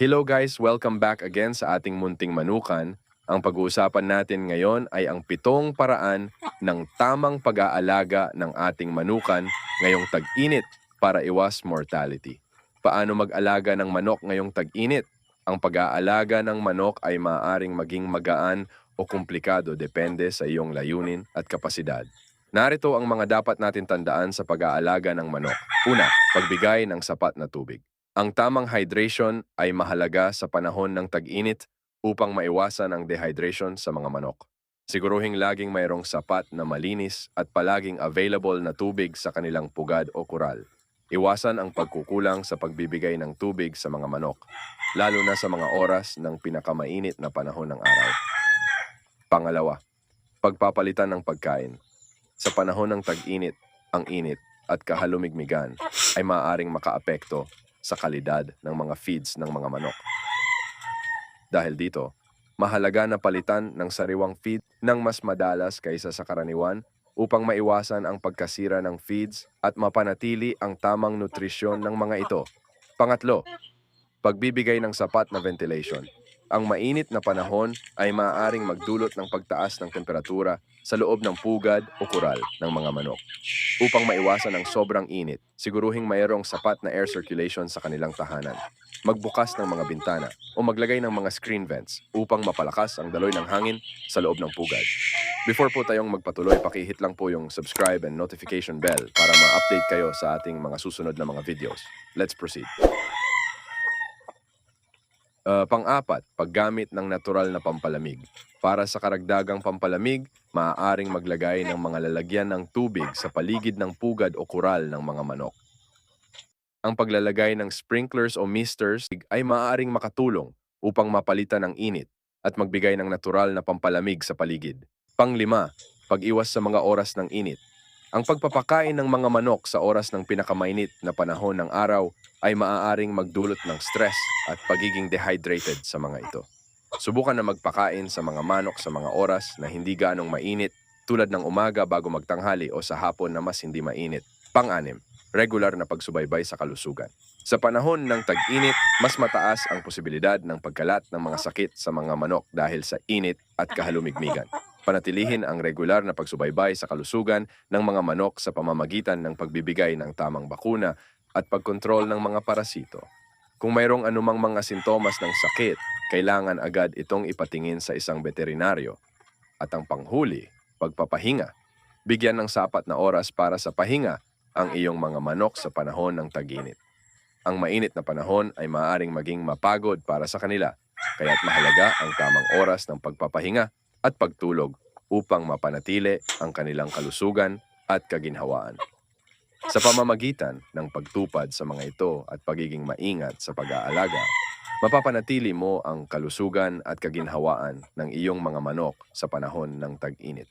Hello guys, welcome back again sa ating munting manukan. Ang pag-uusapan natin ngayon ay ang pitong paraan ng tamang pag-aalaga ng ating manukan ngayong tag-init para iwas mortality. Paano mag-alaga ng manok ngayong tag-init? Ang pag-aalaga ng manok ay maaaring maging magaan o komplikado depende sa iyong layunin at kapasidad. Narito ang mga dapat natin tandaan sa pag-aalaga ng manok. Una, pagbigay ng sapat na tubig. Ang tamang hydration ay mahalaga sa panahon ng tag-init upang maiwasan ang dehydration sa mga manok. Siguruhing laging mayroong sapat na malinis at palaging available na tubig sa kanilang pugad o kural. Iwasan ang pagkukulang sa pagbibigay ng tubig sa mga manok, lalo na sa mga oras ng pinakamainit na panahon ng araw. Pangalawa, pagpapalitan ng pagkain. Sa panahon ng tag-init, ang init at kahalumigmigan ay maaaring makaapekto sa kalidad ng mga feeds ng mga manok. Dahil dito, mahalaga na palitan ng sariwang feed ng mas madalas kaysa sa karaniwan upang maiwasan ang pagkasira ng feeds at mapanatili ang tamang nutrisyon ng mga ito. Pangatlo, pagbibigay ng sapat na ventilation. Ang mainit na panahon ay maaaring magdulot ng pagtaas ng temperatura sa loob ng pugad o kural ng mga manok. Upang maiwasan ang sobrang init, siguruhing mayroong sapat na air circulation sa kanilang tahanan. Magbukas ng mga bintana o maglagay ng mga screen vents upang mapalakas ang daloy ng hangin sa loob ng pugad. Before po tayong magpatuloy, pakihit lang po yung subscribe and notification bell para ma-update kayo sa ating mga susunod na mga videos. Let's proceed. Uh, pang-apat, paggamit ng natural na pampalamig. Para sa karagdagang pampalamig, maaaring maglagay ng mga lalagyan ng tubig sa paligid ng pugad o kural ng mga manok. Ang paglalagay ng sprinklers o misters ay maaaring makatulong upang mapalitan ang init at magbigay ng natural na pampalamig sa paligid. Panglima, pag-iwas sa mga oras ng init. Ang pagpapakain ng mga manok sa oras ng pinakamainit na panahon ng araw ay maaaring magdulot ng stress at pagiging dehydrated sa mga ito. Subukan na magpakain sa mga manok sa mga oras na hindi ganong mainit tulad ng umaga bago magtanghali o sa hapon na mas hindi mainit. Pang-anim, regular na pagsubaybay sa kalusugan. Sa panahon ng tag-init, mas mataas ang posibilidad ng pagkalat ng mga sakit sa mga manok dahil sa init at kahalumigmigan. Panatilihin ang regular na pagsubaybay sa kalusugan ng mga manok sa pamamagitan ng pagbibigay ng tamang bakuna at pagkontrol ng mga parasito. Kung mayroong anumang mga sintomas ng sakit, kailangan agad itong ipatingin sa isang veterinaryo. At ang panghuli, pagpapahinga. Bigyan ng sapat na oras para sa pahinga ang iyong mga manok sa panahon ng taginit. Ang mainit na panahon ay maaaring maging mapagod para sa kanila, kaya't mahalaga ang tamang oras ng pagpapahinga at pagtulog upang mapanatili ang kanilang kalusugan at kaginhawaan. Sa pamamagitan ng pagtupad sa mga ito at pagiging maingat sa pag-aalaga, mapapanatili mo ang kalusugan at kaginhawaan ng iyong mga manok sa panahon ng tag-init.